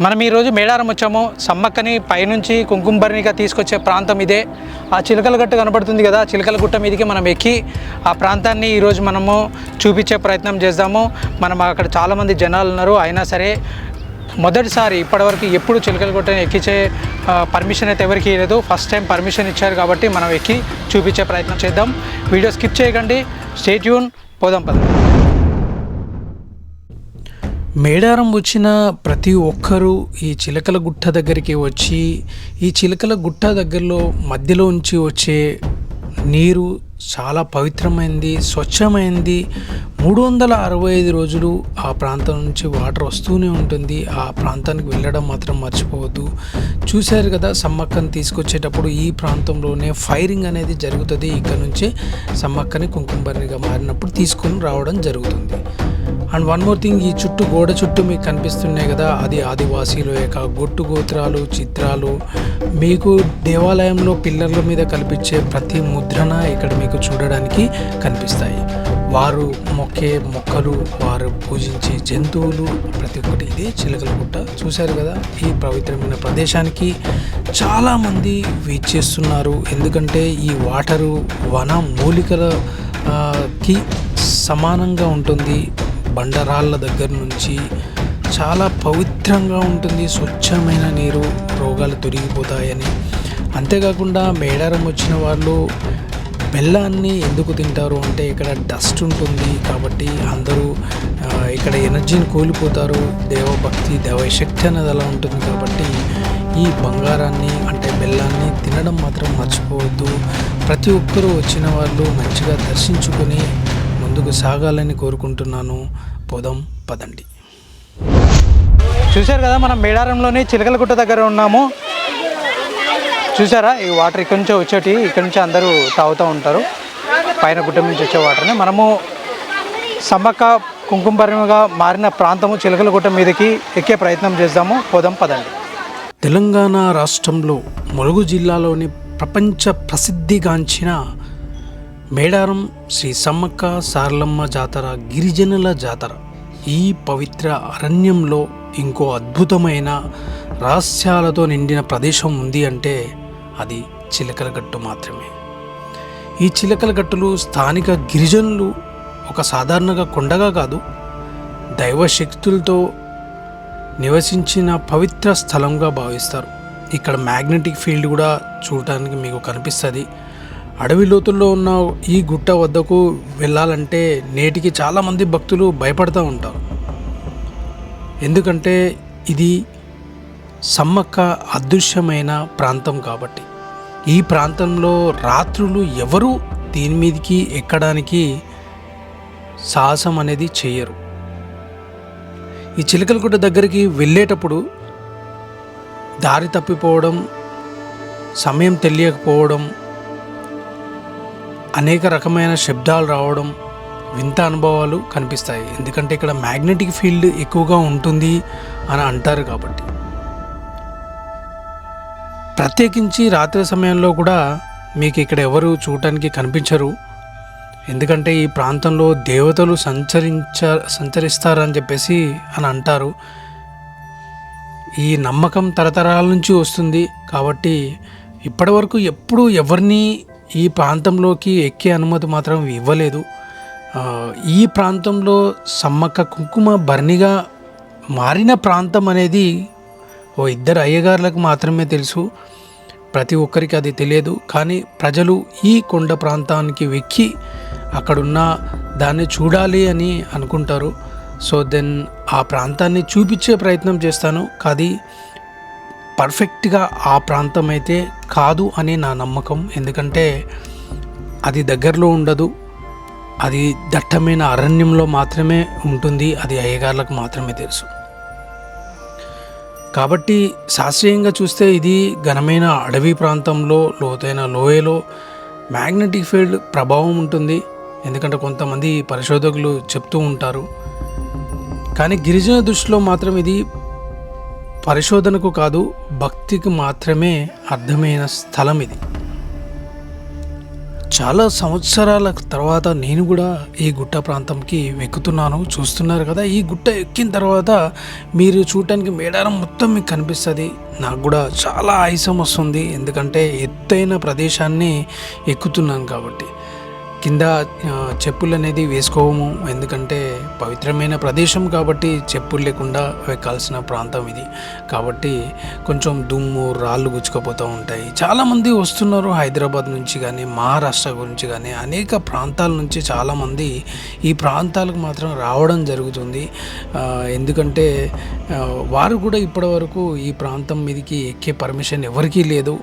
మనం ఈరోజు మేడారం వచ్చాము. సమ్మక్కని పైనుంచి కుంకుమభరణిగా తీసుకొచ్చే ప్రాంతం ఇదే. ఆ చిలకల గట్టు కనబడుతుంది కదా చిలకల గుట్ట మీదకి మనం ఎక్కి ఆ ప్రాంతాన్ని ఈరోజు మనము చూపించే ప్రయత్నం చేద్దాము. మనం అక్కడ చాలామంది జనాలు ఉన్నారు. అయినా సరే మొదటిసారి ఇప్పటివరకు ఎప్పుడు చిలకల గుట్టని ఎక్కించే పర్మిషన్ అయితే ఎవరికి ఇవ్వలేదు ఫస్ట్ టైం పర్మిషన్ ఇచ్చారు కాబట్టి మనం ఎక్కి చూపించే ప్రయత్నం చేద్దాం. వీడియో స్కిప్ చేయకండి. స్టేట్యూన్ పోదాం పద. మేడారం వచ్చిన ప్రతి ఒక్కరూ ఈ చిలకల గుట్ట దగ్గరికి వచ్చి ఈ చిలకల గుట్ట దగ్గరలో మధ్యలో ఉంచి వచ్చే నీరు చాలా పవిత్రమైంది స్వచ్ఛమైంది. మూడు వందల అరవై ఐదు రోజులు ఆ ప్రాంతం నుంచి వాటర్ వస్తూనే ఉంటుంది. ఆ ప్రాంతానికి వెళ్ళడం మాత్రం మర్చిపోవద్దు. చూశారు కదా సమ్మక్కని తీసుకొచ్చేటప్పుడు ఈ ప్రాంతంలోనే ఫైరింగ్ అనేది జరుగుతుంది. ఇక్కడ నుంచే సమ్మక్కని కుంకుమబరినిగా మారినప్పుడు తీసుకొని రావడం జరుగుతుంది. అండ్ వన్ మోర్ థింగ్ ఈ చుట్టూ గోడ చుట్టూ మీకు కనిపిస్తున్నాయి కదా అది ఆదివాసీల యొక్క గొట్టు గోత్రాలు చిత్రాలు. మీకు దేవాలయంలో పిల్లర్ల మీద కల్పించే ప్రతి ముద్రణ ఇక్కడ మీకు చూడడానికి కనిపిస్తాయి. వారు మొక్కే మొక్కలు వారు పూజించే జంతువులు ప్రతి ఒక్కటి ఇదే చిలకల గుట్ట. చూశారు కదా ఈ పవిత్రమైన ప్రదేశానికి చాలామంది వీచేస్తున్నారు. ఎందుకంటే ఈ వాటరు వన మూలికలకి సమానంగా ఉంటుంది. బండరాళ్ళ దగ్గర నుంచి చాలా పవిత్రంగా ఉంటుంది. స్వచ్ఛమైన నీరు రోగాలు తొలగిపోతాయని. అంతేకాకుండా మేడారం వచ్చిన వాళ్ళు బెల్లాన్ని ఎందుకు తింటారు అంటే ఇక్కడ డస్ట్ ఉంటుంది కాబట్టి అందరూ ఇక్కడ ఎనర్జీని కోల్పోతారు. దేవభక్తి దేవశక్తి అనేది అలా ఉంటుంది కాబట్టి ఈ బంగారాన్ని అంటే బెల్లాన్ని తినడం మాత్రం మర్చిపోవద్దు. ప్రతి ఒక్కరూ వచ్చిన వాళ్ళు మంచిగా దర్శించుకొని ముందుకు సాగాలని కోరుకుంటున్నాను. పోదాం పదండి. చూశారు కదా మనం మేడారంలోని చిలకలగుట్ట దగ్గర ఉన్నాము. చూసారా? ఈ వాటర్ ఇక్కడ నుంచే వచ్చేటి ఇక్కడ నుంచి అందరూ తాగుతూ ఉంటారు. పైన గుడ్డ నుంచి వచ్చే వాటర్ని. మనము సమ్మక్క కుంకుమపరంగా మారిన ప్రాంతము చిలకలగుట్ట మీదకి ఎక్కే ప్రయత్నం చేద్దాము. పోదాం పదండి. తెలంగాణ రాష్ట్రంలో ములుగు జిల్లాలోని ప్రపంచ ప్రసిద్ధిగాంచిన మేడారం శ్రీ సమ్మక్క సారలమ్మ జాతర గిరిజనుల జాతర. ఈ పవిత్ర అరణ్యంలో ఇంకో అద్భుతమైన రహస్యాలతో నిండిన ప్రదేశం ఉంది అంటే అది చిలకల గట్టు మాత్రమే. ఈ చిలకల గట్టులు స్థానిక గిరిజనులు ఒక సాధారణంగా కొండగా కాదు దైవశక్తులతో నివసించిన పవిత్ర స్థలంగా భావిస్తారు. ఇక్కడ మ్యాగ్నెటిక్ ఫీల్డ్ కూడా చూడటానికి మీకు కనిపిస్తుంది. అడవి లోతుల్లో ఉన్న ఈ గుట్ట వద్దకు వెళ్ళాలంటే నేటికి చాలామంది భక్తులు భయపడుతూ ఉంటారు. ఎందుకంటే ఇది సమ్మక్క అదృశ్యమైన ప్రాంతం కాబట్టి. ఈ ప్రాంతంలో రాత్రులు ఎవరు దీని మీదకి ఎక్కడానికి సాహసం అనేది చేయరు. ఈ చిలకలగుట్ట దగ్గరికి వెళ్ళేటప్పుడు దారి తప్పిపోవడం సమయం తెలియకపోవడం అనేక రకమైన శబ్దాలు రావడం వింత అనుభవాలు కనిపిస్తాయి. ఎందుకంటే ఇక్కడ మ్యాగ్నెటిక్ ఫీల్డ్ ఎక్కువగా ఉంటుంది అని అంటారు కాబట్టి. ప్రత్యేకించి రాత్రి సమయంలో కూడా మీకు ఇక్కడ ఎవరు చూడటానికి కనిపించరు. ఎందుకంటే ఈ ప్రాంతంలో దేవతలు సంచరించ సంచరిస్తారని చెప్పేసి అని అంటారు. ఈ నమ్మకం తరతరాల నుంచి వస్తుంది. కాబట్టి ఇప్పటివరకు ఎప్పుడూ ఎవరిని ఈ ప్రాంతంలోకి ఎక్కే అనుమతి మాత్రం ఇవ్వలేదు. ఈ ప్రాంతంలో సమ్మక్క కుంకుమ భరణిగా మారిన ప్రాంతం అనేది ఓ ఇద్దరు అయ్యగారులకు మాత్రమే తెలుసు. ప్రతి ఒక్కరికి అది తెలియదు. కానీ ప్రజలు ఈ కొండ ప్రాంతానికి వెక్కి అక్కడున్న దాన్ని చూడాలి అని అనుకుంటారు. సో దెన్ ఆ ప్రాంతాన్ని చూపించే ప్రయత్నం చేస్తాను. కానీ పర్ఫెక్ట్గా ఆ ప్రాంతం అయితే కాదు అని నా నమ్మకం. ఎందుకంటే అది దగ్గరలో ఉండదు. అది దట్టమైన అరణ్యంలో మాత్రమే ఉంటుంది. అది అయ్యగార్లకు మాత్రమే తెలుసు. కాబట్టి శాస్త్రీయంగా చూస్తే ఇది ఘనమైన అడవి ప్రాంతంలో లోతైన లోయలో మ్యాగ్నెటిక్ ఫీల్డ్ ప్రభావం ఉంటుంది. ఎందుకంటే కొంతమంది పరిశోధకులు చెప్తూ ఉంటారు. కానీ గిరిజన దృష్టిలో మాత్రం ఇది పరిశోధనకు కాదు భక్తికి మాత్రమే అర్థమైన స్థలం ఇది. చాలా సంవత్సరాల తర్వాత నేను కూడా ఈ గుట్ట ప్రాంతంకి ఎక్కుతున్నాను చూస్తున్నారు కదా ఈ గుట్ట ఎక్కిన తర్వాత మీరు చూడటానికి మేడారం మొత్తం మీకు కనిపిస్తుంది. నాకు కూడా చాలా ఆయాసం వస్తుంది. ఎందుకంటే ఎత్తైన ప్రదేశాన్ని ఎక్కుతున్నాను కాబట్టి. కింద చెప్పులు అనేది వేసుకోము. ఎందుకంటే పవిత్రమైన ప్రదేశం కాబట్టి చెప్పులు లేకుండా వెక్కాల్సిన ప్రాంతం ఇది. కాబట్టి కొంచెం దుమ్ము రాళ్ళు గుచ్చుకుపోతూ ఉంటాయి. చాలామంది వస్తున్నారు హైదరాబాద్ నుంచి కానీ మహారాష్ట్ర గురించి కానీ. అనేక ప్రాంతాల నుంచి చాలామంది ఈ ప్రాంతాలకు మాత్రం రావడం జరుగుతుంది. ఎందుకంటే వారు కూడా ఇప్పటివరకు ఈ ప్రాంతం మీదకి ఎక్కే పర్మిషన్ ఎవరికీ లేదు.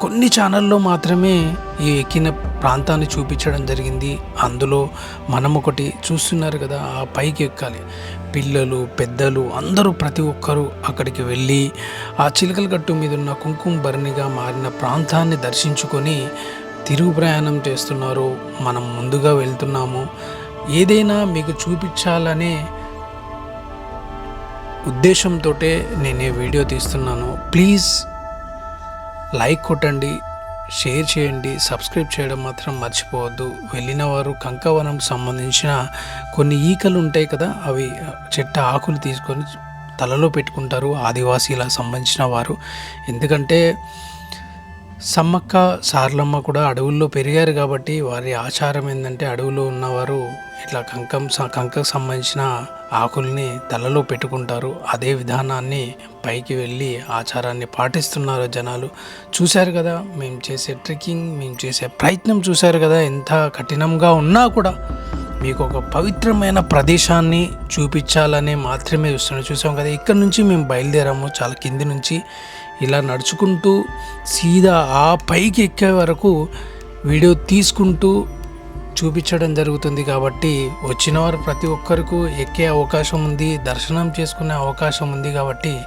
కొన్ని ఛానల్లో మాత్రమే ఈ ఎక్కిన ప్రాంతాన్ని చూపించడం జరిగింది. అందులో మనం ఒకటి చూస్తున్నారు కదా ఆ పైకి ఎక్కాలి. పిల్లలు పెద్దలు అందరూ ప్రతి ఒక్కరూ అక్కడికి వెళ్ళి ఆ చిలకల గట్టు మీద ఉన్న కుంకుమ భరణిగా మారిన ప్రాంతాన్ని దర్శించుకొని తిరుగు ప్రయాణం చేస్తున్నారు. మనం ముందుగా వెళ్తున్నాము. ఏదైనా మీకు చూపించాలనే ఉద్దేశంతో నేను ఈ వీడియో తీస్తున్నాను. ప్లీజ్ లైక్ కొట్టండి షేర్ చేయండి సబ్స్క్రైబ్ చేయడం మాత్రం మర్చిపోవద్దు. వెళ్ళిన వారు కంకవనం సంబంధించిన కొన్ని ఈకలు ఉంటాయి కదా అవి చెట్టు ఆకులు తీసుకొని తలలో పెట్టుకుంటారు ఆదివాసీల సంబంధించిన వారు. ఎందుకంటే సమ్మక్క సార్లమ్మ కూడా అడవుల్లో పెరిగారు కాబట్టి వారి ఆచారం ఏంటంటే అడవులో ఉన్నవారు ఇట్లా కంకం కంకకు సంబంధించిన ఆకుల్ని తలలో పెట్టుకుంటారు. అదే విధానాన్ని పైకి వెళ్ళి ఆచారాన్ని పాటిస్తున్నారు జనాలు. చూశారు కదా మేము చేసే ట్రెక్కింగ్ మేము చేసే ప్రయత్నం చూశారు కదా ఎంత కఠినంగా ఉన్నా కూడా మీకు ఒక పవిత్రమైన ప్రదేశాన్ని చూపించాలని మాత్రమే చూస్తున్నాం చూసాం కదా ఇక్కడ నుంచి మేము బయలుదేరాము చాలా కింది నుంచి. ఇలా నడుచుకుంటూ సీదా ఆ పైకి ఎక్కే వరకు వీడియో తీసుకుంటూ చూపించడం జరుగుతుంది కాబట్టి వచ్చిన వారు ప్రతి ఒక్కరికి ఎక్కే అవకాశం ఉంది దర్శనం చేసుకునే అవకాశం ఉంది కాబట్టి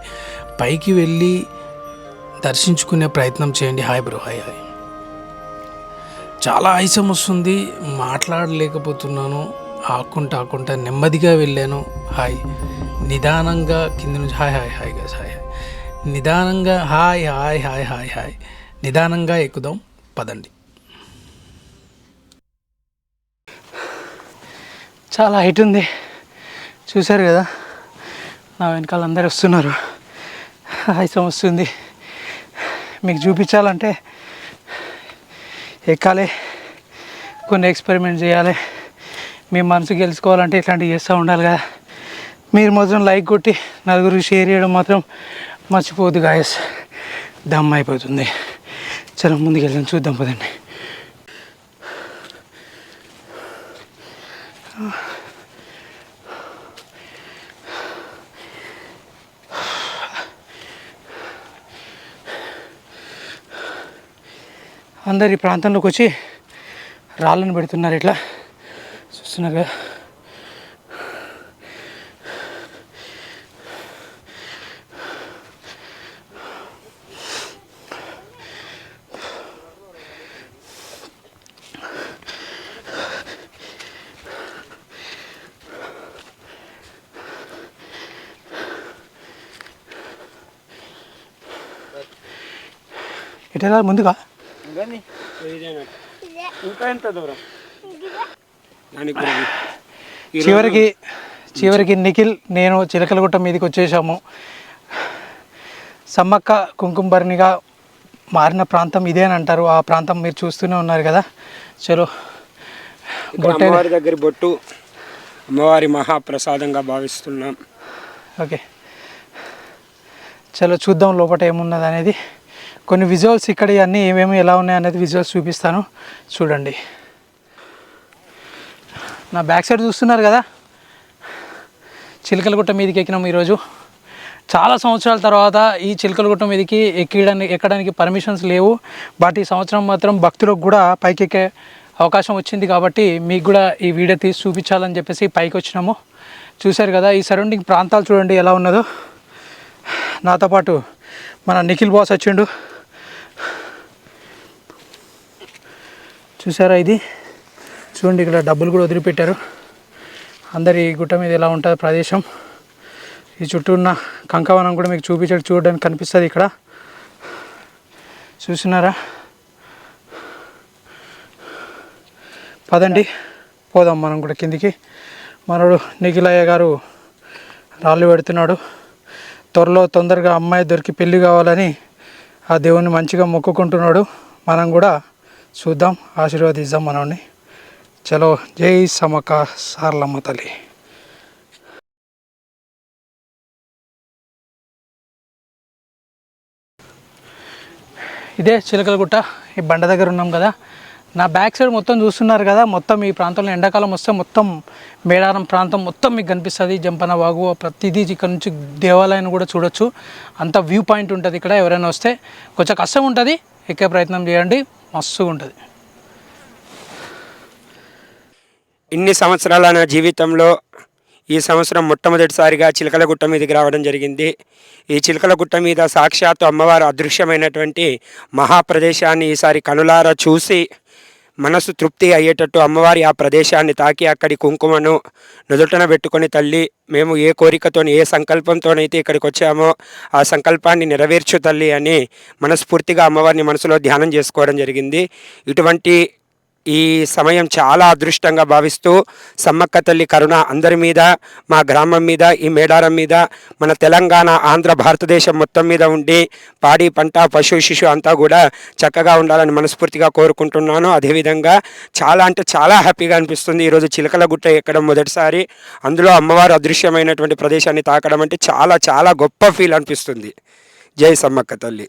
పైకి వెళ్ళి దర్శించుకునే ప్రయత్నం చేయండి. Hi bro hi hi. చాలా ఆయుసం వస్తుంది మాట్లాడలేకపోతున్నాను ఆకుంటా ఆకుంటా నెమ్మదిగా వెళ్ళాను. హాయ్. నిదానంగా కింద నుంచి hi hi hi guys hi hi. నిదానంగా hi hi hi hi hi. నిదానంగా ఎక్కుదాం పదండి. చాలా హైట్ ఉంది. చూశారు కదా? నా వెనకాల అందరు వస్తున్నారు. హైసం వస్తుంది. మీకు చూపించాలంటే ఎక్కాలి. కొన్ని ఎక్స్పెరిమెంట్ చేయాలి. మీ మనసు గెలుచుకోవాలంటే ఇట్లాంటివి చేస్తూ ఉండాలి కదా. మీరు మాత్రం లైక్ కొట్టి నలుగురికి షేర్ చేయడం మాత్రం మర్చిపోదు గాయస్ దమ్ అయిపోతుంది. చాలా ముందుకు వెళ్దాం చూద్దాం పదండి. అందరు ఈ ప్రాంతంలోకి వచ్చి రాళ్ళను పెడుతున్నారు ఇట్లా. చూస్తున్నారు కదా ఎట్లా ముందుగా? ఇంకా ఎంత దూరం? చివరికి చివరికి నిఖిల్ నేను చిలకలగుట్ట మీదకి వచ్చేసాము. సమ్మక్క కుంకుమభరణిగా మారిన ప్రాంతం ఇదే అని అంటారు. ఆ ప్రాంతం మీరు చూస్తూనే ఉన్నారు కదా. చలో అమ్మవారి దగ్గర బొట్టు అమ్మవారి మహాప్రసాదంగా భావిస్తున్నాం. ఓకే. చలో చూద్దాం లోపల ఏమున్నది అనేది. కొన్ని విజువల్స్ ఇక్కడ అన్నీ ఏమేమి ఎలా ఉన్నాయి అనేది విజువల్స్ చూపిస్తాను. చూడండి. నా బ్యాక్ సైడ్ చూస్తున్నారు కదా? చిలకలగుట్ట మీదకి ఎక్కినాం ఈరోజు. చాలా సంవత్సరాల తర్వాత ఈ చిలకలగుట్ట మీదకి ఎక్కడానికి ఎక్కడానికి పర్మిషన్స్ లేవు. బట్ ఈ సంవత్సరం మాత్రం భక్తులకు కూడా పైకి ఎక్కే అవకాశం వచ్చింది కాబట్టి మీకు కూడా ఈ వీడియో తీసి చూపించాలని చెప్పేసి పైకి వచ్చినాము. చూశారు కదా ఈ సరౌండింగ్ ప్రాంతాలు చూడండి ఎలా ఉన్నదో. నాతో పాటు మన నిఖిల్ బాస్ వచ్చిండు. చూసారా ఇది? చూడండి ఇక్కడ డబ్బులు కూడా వదిలిపెట్టారు. అందరి గుట్ట మీద ఎలా ఉంటుంది ప్రదేశం. ఈ చుట్టూ ఉన్న కంకవనం కూడా మీకు చూపించడం చూడడానికి కనిపిస్తుంది ఇక్కడ. చూసినారా? పదండి పోదాం మనం కూడా కిందికి. మనడు నిఖిలయ్య గారు రాళ్ళు పెడుతున్నాడు. త్వరలో తొందరగా అమ్మాయి దొరికి పెళ్ళి కావాలని ఆ దేవుని మంచిగా మొక్కుకుంటున్నాడు. మనం కూడా చూద్దాం. ఆశీర్వదిద్దాం మనల్ని. చలో జై సమక సార్లమ్మ తల్లి. ఇదే చిలకలగుట్ట. ఈ బండ దగ్గర ఉన్నాం కదా. నా బ్యాక్ సైడ్ మొత్తం చూస్తున్నారు కదా. మొత్తం ఈ ప్రాంతంలో ఎండాకాలం వస్తే మొత్తం మేడారం ప్రాంతం మొత్తం మీకు కనిపిస్తుంది. జంపన వాగు ప్రతిదీ ఇక్కడ నుంచి దేవాలయాన్ని కూడా చూడొచ్చు. అంత వ్యూ పాయింట్ ఉంటుంది ఇక్కడ ఎవరైనా వస్తే. కొంచెం కష్టం ఉంటుంది. ఎక్కే ప్రయత్నం చేయండి. మస్తుగా ఉంటుంది ఇన్ని సంవత్సరాల నా జీవితంలో ఈ సంవత్సరం మొట్టమొదటిసారిగా చిలకల గుట్ట మీదకి రావడం జరిగింది. ఈ చిలకల గుట్ట మీద సాక్షాత్తు అమ్మవారు అదృశ్యమైనటువంటి మహాప్రదేశాన్ని ఈసారి కనులారా చూసి మనసు తృప్తి అయ్యేటట్టు అమ్మవారి ఆ ప్రదేశాన్ని తాకి అక్కడి కుంకుమను నుదుటన పెట్టుకొని తల్లి మేము ఏ కోరికతో ఏ సంకల్పంతోనైతే ఇక్కడికి వచ్చామో ఆ సంకల్పాన్ని నెరవేర్చు తల్లి అని మనస్ఫూర్తిగా అమ్మవారిని మనసులో ధ్యానం చేసుకోవడం జరిగింది. ఇటువంటి ఈ సమయం చాలా అదృష్టంగా భావిస్తూ సమ్మక్క తల్లి కరుణ అందరి మీద మా గ్రామం మీద ఈ మేడారం మీద మన తెలంగాణ ఆంధ్ర భారతదేశం మొత్తం మీద ఉండి పాడి పంట పశు శిశు అంతా కూడా చక్కగా ఉండాలని మనస్ఫూర్తిగా కోరుకుంటున్నాను. అదేవిధంగా చాలా అంటే చాలా హ్యాపీగా అనిపిస్తుంది ఈరోజు చిలకల గుట్ట ఎక్కడం మొదటిసారి. అందులో అమ్మవారు అదృశ్యమైనటువంటి ప్రదేశాన్ని తాకడం అంటే చాలా చాలా గొప్ప ఫీల్ అనిపిస్తుంది. జై సమ్మక్క తల్లి.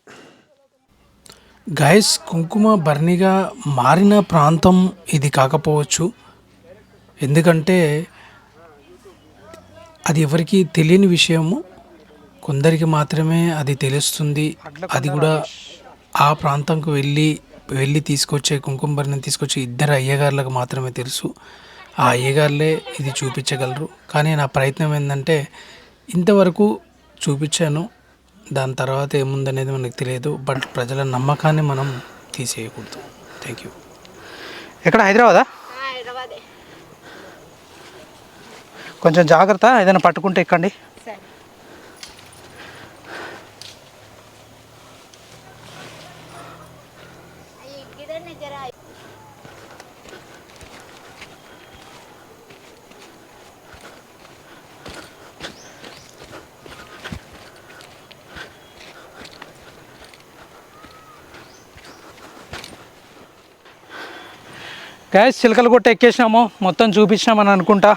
గైస్ కుంకుమ బర్నిగా మారిన ప్రాంతం ఇది కాకపోవచ్చు. ఎందుకంటే అది ఎవరికి తెలియని విషయము. కొందరికి మాత్రమే అది తెలుస్తుంది. అది కూడా ఆ ప్రాంతంకు వెళ్ళి వెళ్ళి తీసుకొచ్చే కుంకుమ బర్ణిని తీసుకొచ్చే ఇద్దరు అయ్యగారులకు మాత్రమే తెలుసు. ఆ అయ్యగారులే ఇది చూపించగలరు. కానీ నా ప్రయత్నం ఏంటంటే ఇంతవరకు చూపించాను. దాని తర్వాత ఏముందనేది మనకు తెలియదు బట్ ప్రజల నమ్మకాన్ని మనం తీసేయకూడదు. థ్యాంక్ యూ ఎక్కడ? హైదరాబాదా? హైదరాబాదే. కొంచెం జాగ్రత్త ఏదైనా పట్టుకుంటే ఎక్కండి. గ్యాస్ చిలకలు కొట్ట ఎక్కేసినాము. మొత్తం చూపించినామని అనుకుంటా.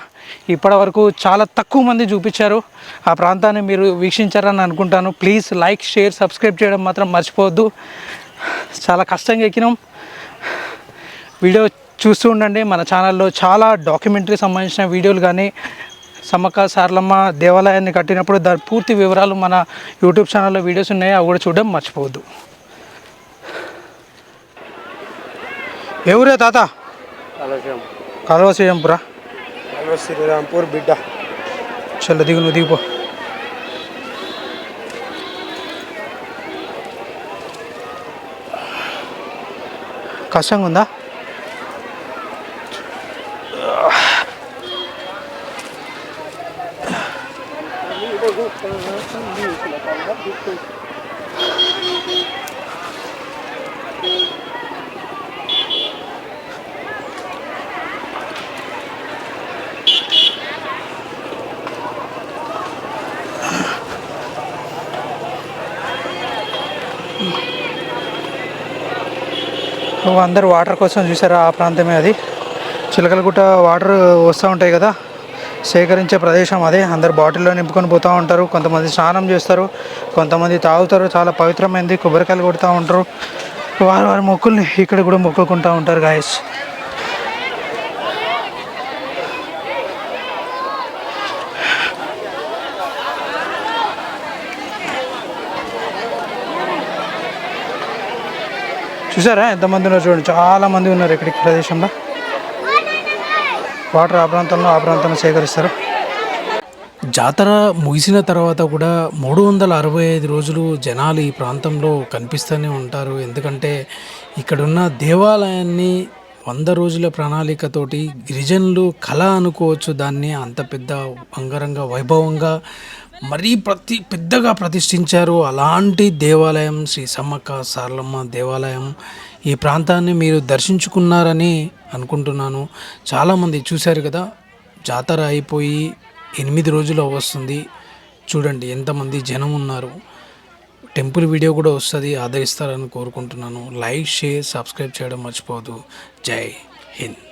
ఇప్పటి వరకు చాలా తక్కువ మంది చూపించారు. ఆ ప్రాంతాన్ని మీరు వీక్షించారని అనుకుంటాను. ప్లీజ్ లైక్ షేర్ సబ్స్క్రైబ్ చేయడం మాత్రం మర్చిపోవద్దు. చాలా కష్టంగా ఎక్కినాం. వీడియో చూస్తూ ఉండండి. మన ఛానల్లో చాలా డాక్యుమెంటరీ సంబంధించిన వీడియోలు కానీ సమ్మక్క సారలమ్మ దేవాలయాన్ని కట్టినప్పుడు దాని పూర్తి వివరాలు మన యూట్యూబ్ ఛానల్లో వీడియోస్ ఉన్నాయి. అవి కూడా చూడడం మర్చిపోవద్దు. ఎవరే తాత? కాలువ శ్రీరాంపురా శ్రీరాంపూర్ బిడ్డ. చల్ల దిగు నువ్వు దిగిపో కష్టంగా ఉందా అందరు వాటర్ కోసం చూసారా ఆ ప్రాంతమే అది? చిలకలగుట్ట వాటర్ వస్తూ ఉంటాయి కదా? సేకరించే ప్రదేశం అదే. అందరు బాటిల్లో నింపుకొని పోతూ ఉంటారు. కొంతమంది స్నానం చేస్తారు. కొంతమంది తాగుతారు. చాలా పవిత్రమైనది కొబ్బరికాయలు కొడుతూ ఉంటారు. వారి వారి మొక్కుల్ని ఇక్కడ కూడా మొక్కుకుంటూ ఉంటారు గాయస్ చూసారా? ఎంతమంది ఉన్నారు చూడండి. చాలామంది ఉన్నారు ఇక్కడ ప్రదేశంలో. వాటర్ ఆ ప్రాంతంలో ఆ ప్రాంతంలో సేకరిస్తారు. జాతర ముగిసిన తర్వాత కూడా మూడు వందల అరవై ఐదు రోజులు జనాలు ఈ ప్రాంతంలో కనిపిస్తూనే ఉంటారు. ఎందుకంటే ఇక్కడున్న దేవాలయాన్ని వంద రోజుల ప్రణాళికతోటి గిరిజనులు కళ అనుకోవచ్చు. దాన్ని అంత పెద్ద అంగరంగ వైభవంగా మరీ ప్రతి పెద్దగా ప్రతిష్ఠించారు అలాంటి దేవాలయం శ్రీ సమ్మక్క సారలమ్మ దేవాలయం. ఈ ప్రాంతాన్ని మీరు దర్శించుకున్నారని అనుకుంటున్నాను. చాలామంది చూశారు కదా జాతర అయిపోయి ఎనిమిది రోజులు వస్తుంది చూడండి ఎంతమంది జనం ఉన్నారు. టెంపుల్ వీడియో కూడా వస్తుంది ఆదరిస్తారని కోరుకుంటున్నాను. లైక్ షేర్ సబ్స్క్రైబ్ చేయడం మర్చిపోవద్దు. జై హింద్.